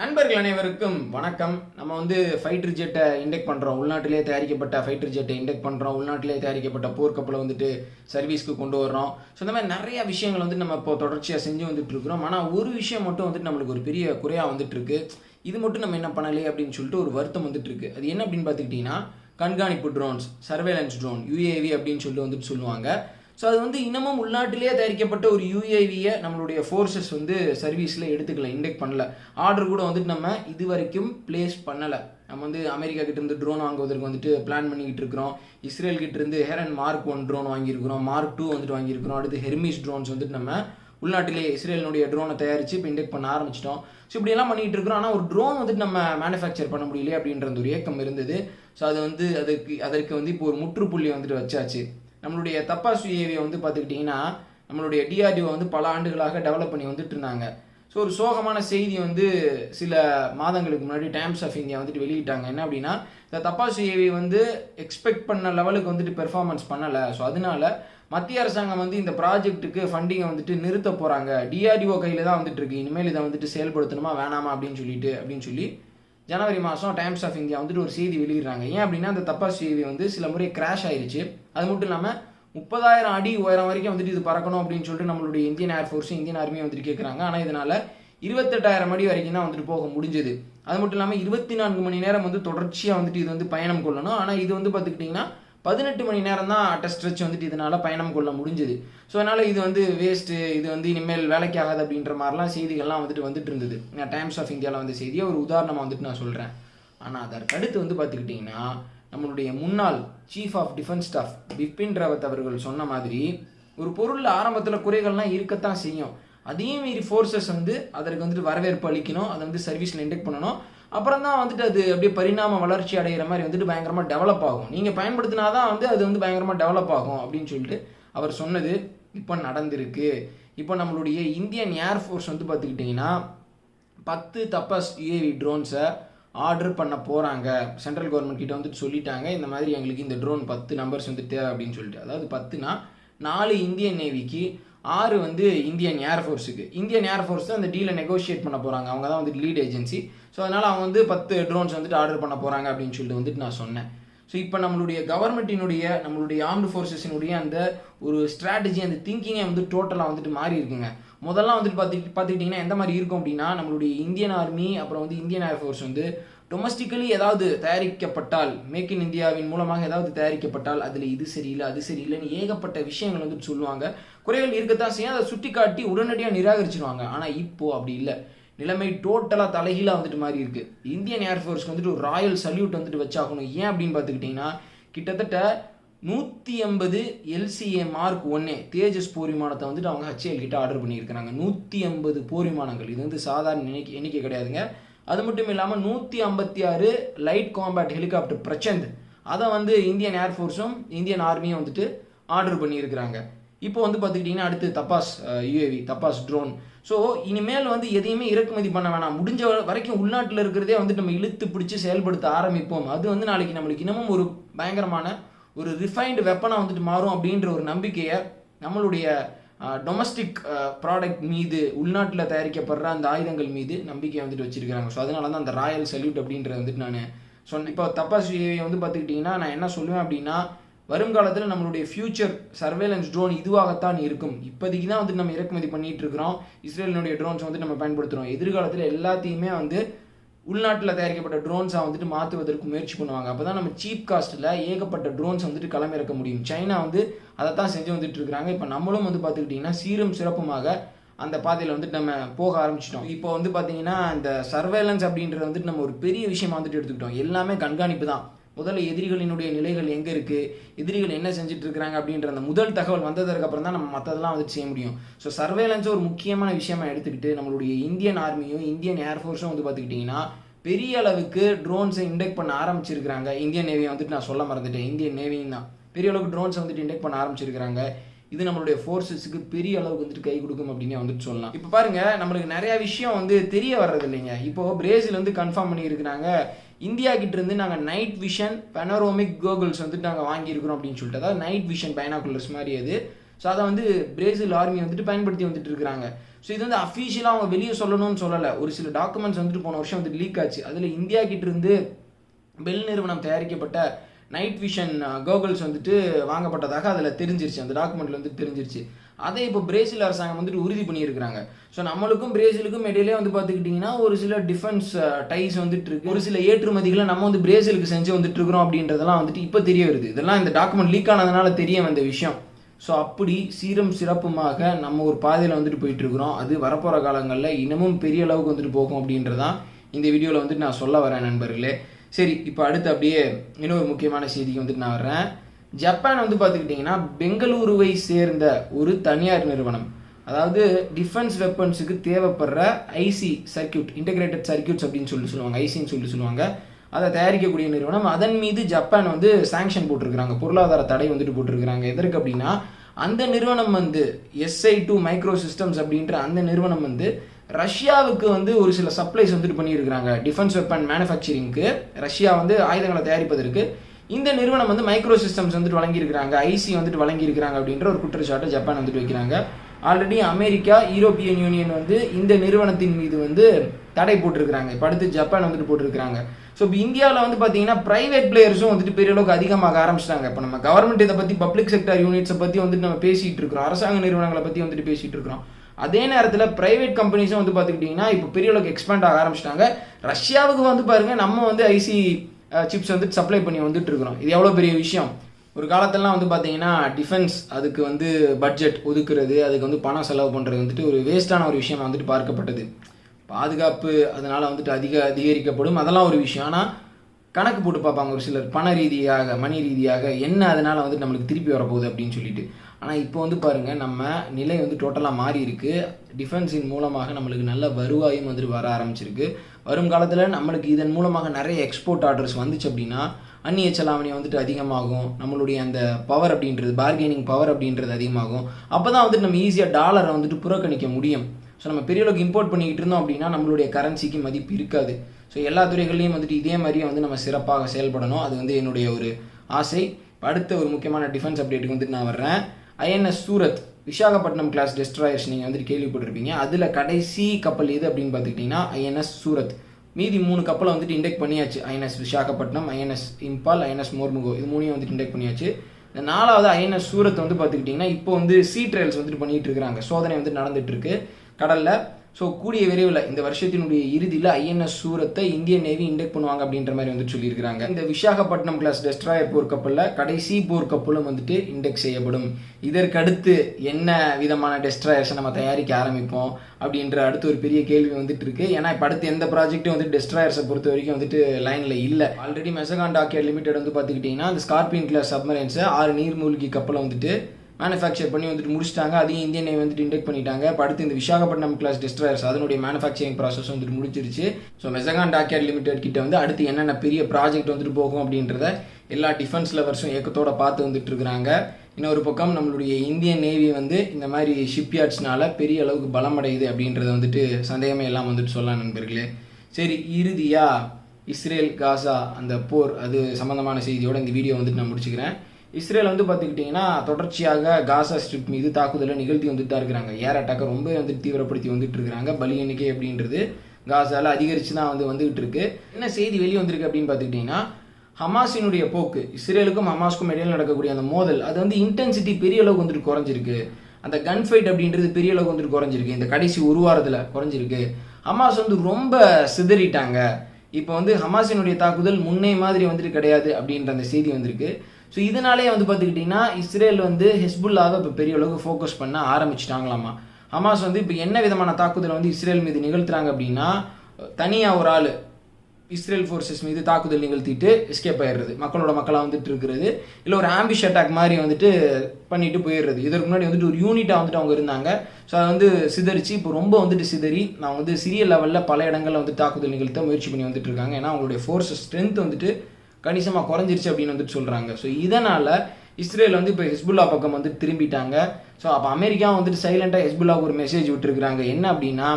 நண்பர்கள் அனைவருக்கும் வணக்கம். நம்ம வந்து ஃபைட்டர் ஜெட்டை இண்டெக்ட் பண்ணுறோம் உள்நாட்டிலே தயாரிக்கப்பட்ட ஃபைட்டர் ஜெட்டை இண்டெக்ட் பண்ணுறோம் உள்நாட்டிலே தயாரிக்கப்பட்ட போர்க்கப்பலை வந்துட்டு சர்வீஸ்க்கு கொண்டு வர்றோம். ஸோ இந்த மாதிரி நிறைய விஷயங்கள் வந்து நம்ம இப்போ தொடர்ச்சியாக செஞ்சு வந்துட்டு இருக்கிறோம். ஆனால் ஒரு விஷயம் மட்டும் வந்துட்டு நம்மளுக்கு ஒரு பெரிய குறையாக வந்துட்டு இருக்கு. இது மட்டும் நம்ம என்ன பண்ணலையே அப்படின்னு சொல்லிட்டு ஒரு வருத்தம் வந்துட்டு இருக்கு. அது என்ன அப்படின்னு பார்த்துக்கிட்டிங்கன்னா கண்காணிப்பு ட்ரோன்ஸ் சர்வேலன்ஸ் ட்ரோன் யூஏவி அப்படின்னு சொல்லிட்டு வந்துட்டு சொல்லுவாங்க. ஸோ அது வந்து இன்னமும் உள்நாட்டிலேயே தயாரிக்கப்பட்ட ஒரு யூஏவியை நம்மளுடைய ஃபோர்ஸஸ் வந்து சர்வீஸில் எடுத்துக்கல இண்டெக்ட் பண்ணல. ஆர்டர் கூட வந்துட்டு நம்ம இது வரைக்கும் பிளேஸ் பண்ணலை. நம்ம வந்து அமெரிக்கா கிட்ட இருந்து ட்ரோன் வாங்குவதற்கு வந்துட்டு பிளான் பண்ணிக்கிட்டு இருக்கிறோம். இஸ்ரேல் கிட்ட இருந்து ஹெரன் மார்க் ஒன் ட்ரோன் வாங்கியிருக்கிறோம். மார்க் டூ வந்துட்டு வாங்கியிருக்கிறோம். அடுத்து ஹெர்மிஸ் ட்ரோன்ஸ் வந்துட்டு நம்ம உள்நாட்டிலே இஸ்ரேலினுடைய ட்ரோனை தயாரித்து இப்போ இண்டெக்ட் பண்ண ஆரம்பிச்சிட்டோம். ஸோ இப்படியெல்லாம் பண்ணிக்கிட்டு இருக்கிறோம். ஆனால் ஒரு ட்ரோன் வந்துட்டு நம்ம மேனுஃபேக்சர் பண்ண முடியலையே அப்படின்ற ஒரு இயக்கம் இருந்தது. ஸோ அது வந்து அதுக்கு அதற்கு வந்து இப்போ ஒரு முற்றுப்புள்ளி வந்துட்டு வச்சாச்சு. நம்மளுடைய தப்பா சுயேவியை வந்து பார்த்துக்கிட்டிங்கன்னா நம்மளுடைய டிஆர்டிஓ வந்து பல ஆண்டுகளாக டெவலப் பண்ணி வந்துட்டு இருந்தாங்க ஸோ ஒரு சோகமான செய்தி வந்து சில மாதங்களுக்கு முன்னாடி டைம்ஸ் ஆஃப் இந்தியா வந்துட்டு வெளியிட்டாங்க. என்ன அப்படின்னா இந்த தப்பாசு யூஏவி வந்து எக்ஸ்பெக்ட் பண்ண லெவலுக்கு வந்துட்டு பெர்ஃபார்மன்ஸ் பண்ணலை. ஸோ அதனால மத்திய அரசாங்கம் வந்து இந்த ப்ராஜெக்ட்டுக்கு ஃபண்டிங்கை வந்துட்டு நிறுத்த போகிறாங்க டிஆர்டிஓ கையில் தான் வந்துட்டு இருக்கு இனிமேல் இதை வந்துட்டு செயல்படுத்தணுமா வேணாமா அப்படின்னு சொல்லிட்டு அப்படின்னு சொல்லி ஜனவரி மாதம் டைம்ஸ் ஆஃப் இந்தியா வந்துட்டு ஒரு செய்தி வெளியிடுறாங்க. ஏன் அப்படின்னா அந்த தப்பா செய்தி வந்து சில முறை கிராஷ் ஆயிருச்சு. அது மட்டும் இல்லாமல் முப்பதாயிரம் அடி உயரம் வரைக்கும் வந்துட்டு இது பறக்கணும் அப்படின்னு சொல்லிட்டு நம்மளுடைய இந்தியன் ஏர்ஃபோர்ஸ் இந்தியன் ஆர்மியை வந்துட்டு கேட்குறாங்க ஆனால் இதனால இருபத்தெட்டாயிரம் அடி வரைக்கும் தான் வந்துட்டு போக முடிஞ்சது. அது மட்டும் இல்லாமல் இருபத்தி நான்கு மணி நேரம் வந்து தொடர்ச்சியாக வந்துட்டு இது வந்து பயணம் கொள்ளணும். ஆனால் இது வந்து பார்த்துக்கிட்டிங்கன்னா பதினெட்டு மணி நேரம் தான் டெஸ்ட் ஸ்ட்ரெச் வந்துட்டு இதனால் பயணம் கொள்ள முடிஞ்சுது. ஸோ அதனால் இது வந்து வேஸ்ட்டு இது வந்து இனிமேல் வேலைக்கு ஆகாது அப்படின்ற மாதிரிலாம் செய்திகள்லாம் வந்துட்டு வந்துட்டு இருந்தது. நான் டைம்ஸ் ஆஃப் இந்தியாவில் வந்த செய்தியை ஒரு உதாரணமாக வந்துட்டு நான் சொல்கிறேன் ஆனால் அதற்கு அடுத்து வந்து பார்த்துக்கிட்டிங்கன்னா நம்மளுடைய முன்னாள் chief of defence staff Bipin Rawat அவர்கள் சொன்ன மாதிரி ஒரு பொருள் ஆரம்பத்தில் குறைகள்லாம் இருக்கத்தான் செய்யும். அதையும் மீறி ஃபோர்ஸஸ் வந்து அதற்கு வந்துட்டு வரவேற்பு அளிக்கணும். அதை வந்து சர்வீஸில் இன்டெக்ட் பண்ணணும். அப்புறம் தான் வந்துட்டு அது அப்படியே பரிணாம வளர்ச்சி அடைகிற மாதிரி வந்துட்டு பயங்கரமாக டெவலப் ஆகும். நீங்கள் பயன்படுத்தினா தான் வந்து அது வந்து பயங்கரமாக டெவலப் ஆகும் அப்படின்னு சொல்லிட்டு அவர் சொன்னது இப்போ நடந்திருக்கு. இப்போ நம்மளுடைய இந்தியன் ஏர்ஃபோர்ஸ் வந்து பார்த்துக்கிட்டிங்கன்னா பத்து தப்பஸ் யூஏவி ட்ரோன்ஸை ஆர்டர் பண்ண போகிறாங்க சென்ட்ரல் கவர்மெண்ட் கிட்ட வந்துட்டு சொல்லிட்டாங்க இந்த மாதிரி எங்களுக்கு இந்த ட்ரோன் பத்து நம்பர்ஸ் வந்து தேவை அப்படின்னு சொல்லிட்டு. அதாவது பத்துனா நாலு இந்தியன் நேவிக்கு ஆறு வந்து இந்தியன் ஏர்ஃபோர்ஸுக்கு இந்தியன் ஏர்ஃபோர்ஸ் தான் அந்த டீலை நெகோஷியேட் பண்ண போகிறாங்க அவங்க தான் வந்துட்டு லீட் ஏஜென்சி ஸோ அதனால் அவங்க வந்து பத்து ட்ரோன்ஸ் வந்துட்டு ஆர்டர் பண்ண போகிறாங்க அப்படின்னு சொல்லிட்டு வந்துட்டு நான் சொன்னேன். ஸோ இப்போ நம்மளுடைய கவர்மெண்ட்டினுடைய நம்மளுடைய ஆர்ம்டு ஃபோர்ஸஸினுடைய அந்த ஒரு ஸ்ட்ராட்டஜி அந்த திங்கிங்கே வந்து டோட்டலாக வந்துட்டு மாறி இருக்குங்க. முதல்லாம் வந்துட்டு பார்த்து பார்த்துக்கிட்டிங்கன்னா எந்த மாதிரி இருக்கும் அப்படின்னா நம்மளுடைய இந்தியன் ஆர்மி அப்புறம் வந்து இந்தியன் ஏர்ஃபோர்ஸ் வந்து டொமஸ்டிக்கலி ஏதாவது தயாரிக்கப்பட்டால் மேக் இன் இந்தியாவின் மூலமாக ஏதாவது தயாரிக்கப்பட்டால் அதில் இது சரியில்லை அது சரியில்லைன்னு ஏகப்பட்ட விஷயங்கள் வந்துட்டு சொல்லுவாங்க. குறைகள் இருக்கத்தான் செய்யும். அதை சுட்டி காட்டி உடனடியாக நிராகரிச்சிருவாங்க. ஆனால் இப்போது அப்படி இல்லை. நிலைமை டோட்டலாக தலைகீழாக வந்துட்டு மாதிரி இருக்குது இந்தியன் ஏர்ஃபோர்ஸ்க்கு வந்துட்டு ஒரு ராயல் சல்யூட் வந்துட்டு வச்சாகணும். ஏன் அப்படின்னு பார்த்துக்கிட்டிங்கன்னா கிட்டத்தட்ட நூற்றி ஐம்பது எல்சிஏ மார்க் ஒன்னே தேஜஸ் போர் விமானத்தை வந்துட்டு அவங்க ஹச்ஏஎல் கிட்ட ஆர்டர் பண்ணியிருக்கிறாங்க. நூற்றி ஐம்பது போர் விமானங்கள் இது வந்து சாதாரண எண்ணிக்கை எண்ணிக்கை கிடையாதுங்க. அது மட்டும் இல்லாமல் நூற்றி ஐம்பத்தி ஆறு லைட் காம்பேட் ஹெலிகாப்டர் பிரச்சந்த் அதை வந்து இந்தியன் ஏர்ஃபோர்ஸும் இந்தியன் ஆர்மியும் வந்துட்டு ஆர்டர் பண்ணியிருக்கிறாங்க. இப்போ வந்து பார்த்துக்கிட்டிங்கன்னா அடுத்து Tapas UAV Tapas drone so இனிமேல் வந்து எதையுமே இறக்குமதி பண்ண வேணாம். முடிஞ்ச வரைக்கும் உள்நாட்டில் இருக்கிறதே வந்துட்டு நம்ம இழுத்து பிடிச்சி செயல்படுத்த ஆரம்பிப்போம். அது வந்து நாளைக்கு நம்மளுக்கு இன்னமும் ஒரு பயங்கரமான ஒரு ரிஃபைன்டு வெப்பனாக வந்துட்டு மாறும் அப்படின்ற ஒரு நம்பிக்கையை நம்மளுடைய டொமஸ்டிக் ப்ராடக்ட் மீது உள்நாட்டில் தயாரிக்கப்படுற அந்த ஆயுதங்கள் மீது நம்பிக்கை வந்துட்டு வச்சிருக்காங்க ஸோ அதனால தான் அந்த ராயல் சல்யூட் அப்படின்றத வந்துட்டு நான் சொன்னேன். இப்போ தப்பாஸ் வந்து பார்த்துக்கிட்டிங்கன்னா நான் என்ன சொல்லுவேன் அப்படின்னா வருங்காலத்தில் நம்மளுடைய ஃபியூச்சர் சர்வேலன்ஸ் ட்ரோன் இதுவாகத்தான் இருக்கும். இப்போதைக்கு தான் வந்து நம்ம இறக்குமதி பண்ணிட்டு இருக்கிறோம். இஸ்ரேலினுடைய ட்ரோன்ஸ் வந்து நம்ம பயன்படுத்துகிறோம் எதிர்காலத்தில் எல்லாத்தையுமே வந்து உள்நாட்டில் தயாரிக்கப்பட்ட ட்ரோன்ஸை வந்துட்டு மாற்றுவதற்கு முயற்சி பண்ணுவாங்க. அப்போ தான் நம்ம சீப் காஸ்ட்டில் ஏகப்பட்ட ட்ரோன்ஸ் வந்துட்டு களமிறக்க முடியும். சைனா வந்து அதை தான் செஞ்சு வந்துட்டு இருக்கிறாங்க. இப்போ நம்மளும் வந்து பார்த்துக்கிட்டிங்கன்னா சீரும் சிறப்புமாக அந்த பாதையில் வந்துட்டு நம்ம போக ஆரம்பிச்சிட்டோம். இப்போ வந்து பார்த்தீங்கன்னா இந்த சர்வேலன்ஸ் அப்படின்றது வந்துட்டு நம்ம ஒரு பெரிய விஷயமா வந்துட்டு எடுத்துக்கிட்டோம். எல்லாமே கண்காணிப்பு தான். முதல்ல எதிரிகளினுடைய நிலைகள் எங்கே இருக்குது எதிரிகள் என்ன செஞ்சுட்டு இருக்கிறாங்க அப்படின்ற அந்த முதல் தகவல் வந்ததற்கு அப்புறம் தான் நம்ம மற்றதெல்லாம் வந்துட்டு செய்ய முடியும். ஸோ சர்வேலன்ஸ் ஒரு முக்கியமான விஷயமா எடுத்துக்கிட்டு நம்மளுடைய இந்தியன் ஆர்மியும் இந்தியன் ஏர்ஃபோர்ஸும் வந்து பார்த்துக்கிட்டிங்கன்னா பெரிய அளவுக்கு ட்ரோன்ஸை இண்டெக்ட் பண்ண ஆரம்பிச்சிருக்கிறாங்க. இந்தியன் நேவியை வந்துட்டு நான் சொல்ல மறந்துட்டேன். இந்தியன் நேவியும் தான். பெரிய அளவுக்கு ட்ரோன்ஸை வந்துட்டு இண்டெக்ட் பண்ண ஆரம்பிச்சிருக்கிறாங்க. இது நம்மளுடைய ஃபோர்ஸஸுக்கு பெரிய அளவுக்கு வந்துட்டு கை கொடுக்கும் அப்படின்னு வந்துட்டு சொல்லலாம். இப்போ பாருங்க நம்மளுக்கு நிறைய விஷயம் வந்து தெரிய வர்றது இல்லைங்க இப்போ பிரேசில் வந்து கன்ஃபார்ம் பண்ணியிருக்கிறாங்க. இந்தியா கிட்ட இருந்து நாங்கள் நைட் விஷன் பெனரோமிக் கோகுல்ஸ் வந்துட்டு நாங்கள் வாங்கியிருக்கிறோம் அப்படின்னு சொல்லிட்டு. அதாவது நைட் விஷன் பைனாகுலர்ஸ் மாதிரி அது. ஸோ அதை வந்து பிரேசில் ஆர்மி வந்துட்டு பயன்படுத்தி வந்துட்டு இருக்கிறாங்க ஸோ இது வந்து அஃபீஷியலாக அவங்க வெளியே சொல்லணும்னு சொல்லலை. ஒரு சில டாக்குமெண்ட்ஸ் வந்துட்டு போன வருஷம் வந்துட்டு லீக் ஆச்சு. அதில் இந்தியா கிட்ட இருந்து பெல் நிறுவனம் தயாரிக்கப்பட்ட நைட் விஷன் கோகுல்ஸ் வந்துட்டு வாங்கப்பட்டதாக அதில் தெரிஞ்சிருச்சு. அந்த டாக்குமெண்ட்ல வந்து தெரிஞ்சிருச்சு. அதை இப்போ பிரேசில் அரசாங்கம் வந்துட்டு உறுதி பண்ணியிருக்கிறாங்க. ஸோ நம்மளுக்கும் பிரேசிலுக்கும் இடையிலே வந்து பார்த்துக்கிட்டிங்கன்னா ஒரு சில டிஃபென்ஸ் டைஸ் uh, வந்துட்டு இருக்கு. ஒரு சில ஏற்றுமதிகளை நம்ம வந்து பிரேசிலுக்கு செஞ்சு வந்துட்டு இருக்கிறோம் அப்படின்றதெல்லாம் வந்துட்டு இப்போ தெரிய வருது. இதெல்லாம் இந்த டாக்குமெண்ட் லீக் ஆனதுனால தெரிய வந்த விஷயம். ஸோ அப்படி சீரம் சிறப்புமாக நம்ம ஒரு பாதையில் வந்துட்டு போயிட்டு இருக்கிறோம் அது வரப்போகிற காலங்களில் இன்னமும் பெரிய அளவுக்கு வந்துட்டு போகும் அப்படின்றதான் இந்த வீடியோவில் வந்துட்டு நான் சொல்ல வரேன் நண்பர்களே. சரி இப்போ அடுத்து அப்படியே இன்னொரு முக்கியமான செய்திக்கு வந்துட்டு நான் வர்றேன். ஜப்பான் வந்து பார்த்துக்கிட்டிங்கன்னா பெங்களூருவை சேர்ந்த ஒரு தனியார் நிறுவனம். அதாவது டிஃபென்ஸ் வெப்பன்ஸுக்கு தேவைப்படுற ஐசி சர்க்கியூட் இன்டகிரேட்டட் சர்க்கியூட்ஸ் அப்படின்னு சொல்லி சொல்லுவாங்க ஐசின்னு சொல்லி சொல்லுவாங்க. அதை தயாரிக்கக்கூடிய நிறுவனம். அதன் மீது ஜப்பான் வந்து சாங்ஷன் போட்டிருக்கிறாங்க. பொருளாதார தடை வந்துட்டு போட்டிருக்கிறாங்க. எதற்கு அப்படின்னா அந்த நிறுவனம் வந்து எஸ்ஐ டூ மைக்ரோ சிஸ்டம்ஸ் அப்படின்ற அந்த நிறுவனம் வந்து ரஷ்யாவுக்கு வந்து ஒரு சில சப்ளைஸ் வந்துட்டு பண்ணியிருக்கிறாங்க. டிஃபென்ஸ் வெப்பன் மேனுஃபேக்சரிங்க்கு ரஷ்யா வந்து ஆயுதங்களை தயாரிப்பதற்கு. இந்த நிறுவனம் வந்து மைக்ரோ சிஸ்டம்ஸ் வந்துட்டு வழங்கியிருக்கிறாங்க. ஐசி வந்துட்டு வழங்கியிருக்கிறாங்க அப்படின்ற ஒரு குற்றச்சாட்டை ஜப்பான் வந்துட்டு வைக்கிறாங்க. ஆல்ரெடி அமெரிக்கா யூரோப்பியன் யூனியன் வந்து இந்த நிறுவனத்தின் மீது வந்து தடை போட்டிருக்கிறாங்க. இப்போ அடுத்து ஜப்பான் வந்துட்டு போட்டிருக்கிறாங்க. ஸோ இப்போ இந்தியாவில் வந்து பார்த்தீங்கன்னா ப்ரைவேட் பிளேயர்ஸும் வந்துட்டு பெரிய அளவுக்கு அதிகமாக ஆரம்பிச்சிட்டாங்க. இப்போ நம்ம கவர்மெண்ட் இதை பற்றி பப்ளிக் செக்டர் யூனிட்ஸை பற்றி வந்துட்டு நம்ம பேசிகிட்டு இருக்கிறோம். அரசாங்க நிறுவனங்களை பற்றி வந்துட்டு பேசிகிட்டு இருக்கிறோம். அதே நேரத்தில் பிரைவேட் கம்பெனிஸும் வந்து பார்த்துக்கிட்டிங்கன்னா இப்போ பெரிய அளவுக்கு எக்ஸ்பேண்ட் ஆக ஆரம்பிச்சிட்டாங்க. ரஷ்யாவுக்கு வந்து பாருங்கள் நம்ம வந்து ஐசி சிப்ஸ் வந்துட்டு சப்ளை பண்ணி வந்துட்டு இருக்கிறோம். இது எவ்வளோ பெரிய விஷயம்? ஒரு காலத்திலலாம் வந்து பார்த்தீங்கன்னா டிஃபென்ஸ் அதுக்கு வந்து பட்ஜெட் ஒதுக்குறது அதுக்கு வந்து பணம் செலவு பண்ணுறது வந்துட்டு ஒரு வேஸ்ட்டான ஒரு விஷயம் வந்துட்டு பார்க்கப்பட்டது. பாதுகாப்பு அதனால் வந்துட்டு அதிக அதிகரிக்கப்படும். அதெல்லாம் ஒரு விஷயம். ஆனால் கணக்கு போட்டு பார்ப்பாங்க ஒரு சிலர். பண ரீதியாக மணி ரீதியாக என்ன அதனால் வந்துட்டு நம்மளுக்கு திருப்பி வரப்போகுது அப்படின்னு சொல்லிட்டு. ஆனால் இப்போ வந்து பாருங்க நம்ம நிலை வந்து டோட்டலாக மாறி இருக்கு. டிஃபென்ஸின் மூலமாக நம்மளுக்கு நல்ல வருவாயும் வந்துட்டு வர ஆரம்பிச்சிருக்கு. வரும் காலத்தில் நம்மளுக்கு இதன் மூலமாக நிறைய எக்ஸ்போர்ட் ஆர்டர்ஸ் வந்துச்சு அப்படின்னா அந்நிய செலாவணி வந்துட்டு அதிகமாகும். நம்மளுடைய அந்த பவர் அப்படின்றது பார்கெனிங் பவர் அப்படின்றது அதிகமாகும். அப்போ தான் வந்துட்டு நம்ம ஈஸியாக டாலரை வந்துட்டு புறக்கணிக்க முடியும். ஸோ நம்ம பெரிய அளவுக்கு இம்போர்ட் பண்ணிக்கிட்டு இருந்தோம் அப்படின்னா நம்மளுடைய கரன்சிக்கு மதிப்பு இருக்காது. ஸோ எல்லா துறைகள்லையும் வந்துட்டு இதே மாதிரியே வந்து நம்ம சிறப்பாக செயல்படணும். அது வந்து என்னுடைய ஒரு ஆசை. அடுத்த ஒரு முக்கியமான டிஃபென்ஸ் அப்டேட்டுக்கு வந்துட்டு நான் வர்றேன். INS Surat Visakhapatnam class destroyers நீங்கள் வந்துட்டு கேள்விப்பட்டிருப்பீங்க. அதில் கடைசி கப்பல் எது அப்படின்னு பார்த்துக்கிட்டிங்கன்னா ஐஎன்எஸ் சூரத். மீதி மூணு கப்பலை வந்துட்டு இண்டெக்ட் பண்ணியாச்சு. INS Visakhapatnam INS Imphal INS Mormugao. இது மூணையும் வந்துட்டு இண்டெக்ட் பண்ணியாச்சு. இந்த நாலாவது ஐஎன்எஸ் சூரத் வந்து பார்த்துக்கிட்டிங்கன்னா இப்போ வந்து சீ ட்ரையல்ஸ் வந்துட்டு பண்ணிகிட்டு இருக்கிறாங்க. சோதனை வந்து நடந்துட்டு இருக்கு. கடலில் ஸோ கூடிய விரைவில் இந்த வருஷத்தினுடைய இறுதியில் ஐஎன்எஸ் சூரத்தை இந்தியன் நேவி இண்டெக்ட் பண்ணுவாங்க அப்படின்ற மாதிரி வந்து சொல்லியிருக்கிறாங்க. இந்த விசாகப்பட்டினம் கிளாஸ் டெஸ்ட்ராயர் போர்க்கப்பலில் கடைசி போர்க்கப்பலும் வந்துட்டு இண்டெக்ட் செய்யப்படும். இதற்கடுத்து என்ன விதமான டெஸ்ட்ராயர்ஸை நம்ம தயாரிக்க ஆரம்பிப்போம் அப்படின்ற அடுத்து ஒரு பெரிய கேள்வி வந்துட்டு இருக்கு. ஏன்னா இப்போ அடுத்து எந்த ப்ராஜெக்ட்டும் வந்து டெஸ்ட்ராயர்ஸை பொறுத்த வரைக்கும் வந்துட்டு லைனில் இல்லை. ஆல்ரெடி மெசகான் டாக்கியர் லிமிடெட் வந்து பார்த்துக்கிட்டிங்கன்னா அந்த ஸ்கார்பியன் கிளாஸ் சப்மரைன்ஸை ஆறு நீர்மூழ்கி கப்பலை வந்துட்டு மேனுஃபேக்சர் பண்ணி வந்துட்டு முடிச்சிட்டாங்க. அதையும் இந்தியன் நேவி வந்துட்டு இண்டெக்ட் பண்ணிட்டாங்க. இப்போ அடுத்து இந்த விசாகப்பட்டினம் கிளாஸ் டெஸ்ட்ராயர்ஸ் அதனுடைய மேனுஃபேக்சரிங் ப்ராசஸ் வந்துட்டு முடிச்சிருச்சு ஸோ மெசகான் டாக்கியர் லிமிடெட் கிட்ட வந்து அடுத்து என்னென்ன பெரிய ப்ராஜெக்ட் வந்துட்டு போகும் அப்படின்றத எல்லா டிஃபென்ஸ் லவர்ஸும் ஏக்கத்தோட பார்த்து வந்துட்டு இருக்கிறாங்க. இன்னொரு பக்கம் நம்மளுடைய இந்தியன் நேவி வந்து இந்த மாதிரி ஷிப்யார்ட்ஸ்னால பெரிய அளவுக்கு பலமடையுது அப்படின்றத வந்துட்டு சந்தேகமே எல்லாம் வந்துட்டு சொல்லலாம் நண்பர்களே. சரி இறுதியா இஸ்ரேல் காசா அந்த போர் அது சம்மந்தமான செய்தியோட இந்த வீடியோ வந்துட்டு நான் முடிச்சுக்கிறேன். இஸ்ரேல் வந்து பார்த்துக்கிட்டிங்கன்னா தொடர்ச்சியாக காசா ஸ்ட்ரிப் மீது தாக்குதலை நிகழ்த்தி வந்துட்டு தான் இருக்கிறாங்க. ஏர் அட்டாக்கை ரொம்ப வந்து தீவிரப்படுத்தி வந்துட்டு இருக்கிறாங்க பலி எண்ணிக்கை அப்படின்றது காசால அதிகரிச்சு தான் வந்து வந்துகிட்டு இருக்கு என்ன செய்தி வெளியே வந்திருக்கு அப்படின்னு பார்த்துக்கிட்டிங்கன்னா ஹமாஸினுடைய போக்கு இஸ்ரேலுக்கும் ஹமாஸ்க்கும் இடையில் நடக்கக்கூடிய அந்த மோதல் அது வந்து இன்டென்சிட்டி பெரிய அளவுக்கு வந்துட்டு குறைஞ்சிருக்கு. அந்த கன் ஃபைட் அப்படின்றது பெரிய அளவுக்கு வந்துட்டு குறைஞ்சிருக்கு. இந்த கடைசி ஒரு வாரத்தில் குறைஞ்சிருக்கு. ஹமாஸ் வந்து ரொம்ப சிதறிட்டாங்க. இப்போ வந்து ஹமாஸினுடைய தாக்குதல் முன்னே மாதிரி வந்துட்டு கிடையாது அப்படின்ற அந்த செய்தி வந்திருக்கு. ஸோ இதனாலே வந்து பார்த்துக்கிட்டிங்கன்னா இஸ்ரேல் வந்து ஹெஸ்புல்லாவை இப்போ பெரிய அளவுக்கு ஃபோக்கஸ் பண்ண ஆரம்பிச்சிட்டாங்களாமா. ஹமாஸ் வந்து இப்போ என்ன விதமான தாக்குதலை வந்து இஸ்ரேல் மீது நிகழ்த்துறாங்க அப்படின்னா தனியாக ஒரு ஆள் இஸ்ரேல் ஃபோர்ஸஸ் மீது தாக்குதல் நிகழ்த்திட்டு எஸ்கேப் ஆயிடுறது. மக்களோட மக்களாக வந்துட்டு இருக்கிறது. இல்லை ஒரு ஆம்பிஷ் அட்டாக் மாதிரி வந்துட்டு பண்ணிட்டு போயிடுறது. இதற்கு முன்னாடி வந்துட்டு ஒரு யூனிட்டாக வந்துட்டு அவங்க இருந்தாங்க. ஸோ அதை வந்து சிதறிச்சு இப்போ ரொம்ப வந்துட்டு சிதறி நான் வந்து சிறிய லெவலில் பல இடங்களில் வந்து தாக்குதல் நிகழ்த்த முயற்சி பண்ணி வந்துட்டு இருக்காங்க. ஏன்னா அவங்களுடைய ஃபோர்ஸஸ் ஸ்ட்ரென்த் வந்துட்டு கணிசமாக குறைஞ்சிருச்சு அப்படின்னு வந்துட்டு சொல்கிறாங்க ஸோ இதனால் இஸ்ரேல் வந்து இப்போ ஹெஸ்புல்லா பக்கம் வந்து திரும்பிட்டாங்க. ஸோ அப்போ அமெரிக்கா வந்துட்டு சைலண்டாக ஹெஸ்புல்லாவுக்கு ஒரு மெசேஜ் விட்டுருக்குறாங்க. என்ன அப்படின்னா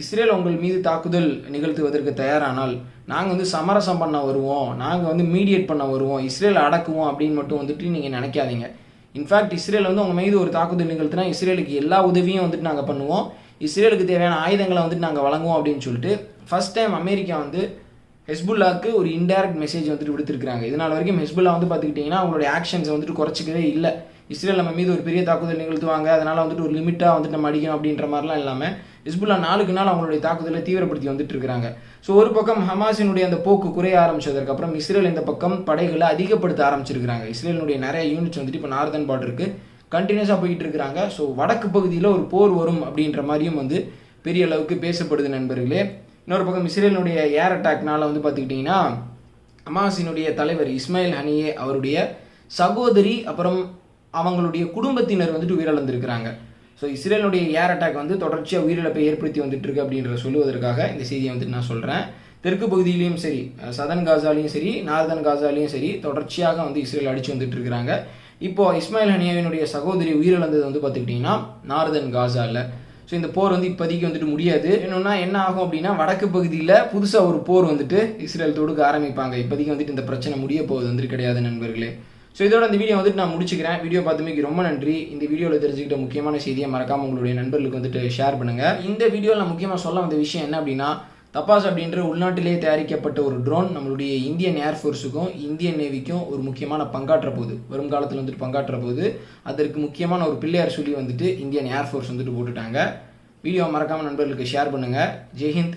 இஸ்ரேல் உங்கள் மீது தாக்குதல் நிகழ்த்துவதற்கு தயாரானால் நாங்கள் வந்து சமரசம் பண்ண வருவோம். நாங்கள் வந்து மீடியேட் பண்ண வருவோம். இஸ்ரேல் அடக்குவோம் அப்படின்னு மட்டும் வந்துட்டு நீங்கள் நினைக்காதீங்க. இன்ஃபேக்ட் இஸ்ரேல் வந்து உங்கள் மீது ஒரு தாக்குதல் நிகழ்த்தினா இஸ்ரேலுக்கு எல்லா உதவியும் வந்துட்டு நாங்கள் பண்ணுவோம். இஸ்ரேலுக்கு தேவையான ஆயுதங்களை வந்துட்டு நாங்கள் வழங்குவோம் அப்படின்னு சொல்லிட்டு ஃபர்ஸ்ட் டைம் அமெரிக்கா வந்து ஹெஸ்புல்லாவுக்கு ஒரு இன்டைரக்ட் மெசேஜ் வந்துட்டு விடுத்திருக்காங்க இதனால் வரைக்கும் ஹெஸ்புல்லா வந்து பார்த்துக்கிட்டிங்கன்னா அவங்களுடைய ஆக்ஷன்ஸை வந்துட்டு குறைச்சிக்கவே இல்லை. இஸ்ரேல் நம்ம மீது ஒரு பெரிய தாக்குதல் நிகழ்த்துவாங்க. அதனால் வந்துட்டு ஒரு லிமிட்டாக வந்துட்டு நம்ம அடிக்கணும் அப்படின்ற மாதிரிலாம் இல்லாமல் ஹிஸ்புல்லா நாளுக்கு நாள் அவங்களுடைய தாக்குதலை தீவிரப்படுத்தி வந்துட்டு இருக்கிறாங்க ஸோ ஒரு பக்கம் ஹமாஸினுடைய அந்த போக்கு குறைய ஆரம்பிச்சதுக்கப்புறம் இஸ்ரேல் இந்த பக்கம் படைகளை அதிகப்படுத்த ஆரம்பிச்சிருக்கிறாங்க. இஸ்ரேலினுடைய நிறைய யூனிட்ஸ் வந்துட்டு இப்போ நார்தன் பார்டருக்கு கண்டினியூஸாக போயிட்டு இருக்கிறாங்க ஸோ வடக்கு பகுதியில் ஒரு போர் வரும் அப்படின்ற மாதிரியும் வந்து பெரிய அளவுக்கு பேசப்படுது நண்பர்களே. இன்னொரு பக்கம் இஸ்ரேலினுடைய ஏர் அட்டாக்னால வந்து பார்த்துக்கிட்டிங்கன்னா அமாசினுடைய தலைவர் இஸ்மாயில் ஹனியே அவருடைய சகோதரி அப்புறம் அவங்களுடைய குடும்பத்தினர் வந்துட்டு உயிரிழந்திருக்கிறாங்க. ஸோ இஸ்ரேலுடைய ஏர் அட்டாக் வந்து தொடர்ச்சியாக உயிரிழப்பை ஏற்படுத்தி வந்துட்டுருக்கு அப்படின்ற சொல்லுவதற்காக இந்த செய்தியை வந்துட்டு நான் சொல்கிறேன் தெற்கு பகுதியிலையும் சரி சதன் காசாலையும் சரி நார்தன் காசாலையும் சரி தொடர்ச்சியாக வந்து இஸ்ரேல் அடித்து வந்துட்டு இருக்கிறாங்க இப்போ இஸ்மாயில் ஹனியாவினுடைய சகோதரி உயிரிழந்தது வந்து பார்த்துக்கிட்டிங்கன்னா நார்தன் காசாவில் ஸோ இந்த போர் வந்து இப்போதைக்கு வந்துட்டு முடியாது. என்னன்னா என்ன ஆகும் அப்படின்னா வடக்கு பகுதியில் புதுசாக ஒரு போர் வந்துட்டு இஸ்ரேல் தொடுக்க ஆரம்பிப்பாங்க. இப்போதைக்கு வந்துட்டு இந்த பிரச்சனை முடிய போகுது வந்துட்டு கிடையாது நண்பர்களே. ஸோ இதோட இந்த வீடியோ வந்துட்டு நான் முடிச்சுக்கிறேன். வீடியோ பார்த்தமைக்கு ரொம்ப நன்றி. இந்த வீடியோவில் தெரிஞ்சுக்கிட்ட முக்கியமான செய்தியை மறக்காம உங்களுடைய நண்பர்களுக்கு வந்துட்டு ஷேர் பண்ணுங்கள் இந்த வீடியோவில் நான் முக்கியமாக சொல்ல வந்த விஷயம் என்ன அப்படின்னா தப்பாஸ் அப்படின்ற உள்நாட்டிலேயே தயாரிக்கப்பட்ட ஒரு ட்ரோன் நம்மளுடைய இந்தியன் ஏர்ஃபோர்ஸுக்கும் இந்தியன் நேவிக்கும் ஒரு முக்கியமான பங்காற்ற போகுது. வரும் காலத்தில் வந்துட்டு பங்காற்ற போகுது. அதற்கு முக்கியமான ஒரு பிள்ளையார் சொல்லி வந்துட்டு இந்தியன் ஏர்ஃபோர்ஸ் வந்துட்டு போட்டுட்டாங்க. வீடியோ மறக்காமல் நண்பர்களுக்கு ஷேர் பண்ணுங்கள் ஜெய்ஹிந்த்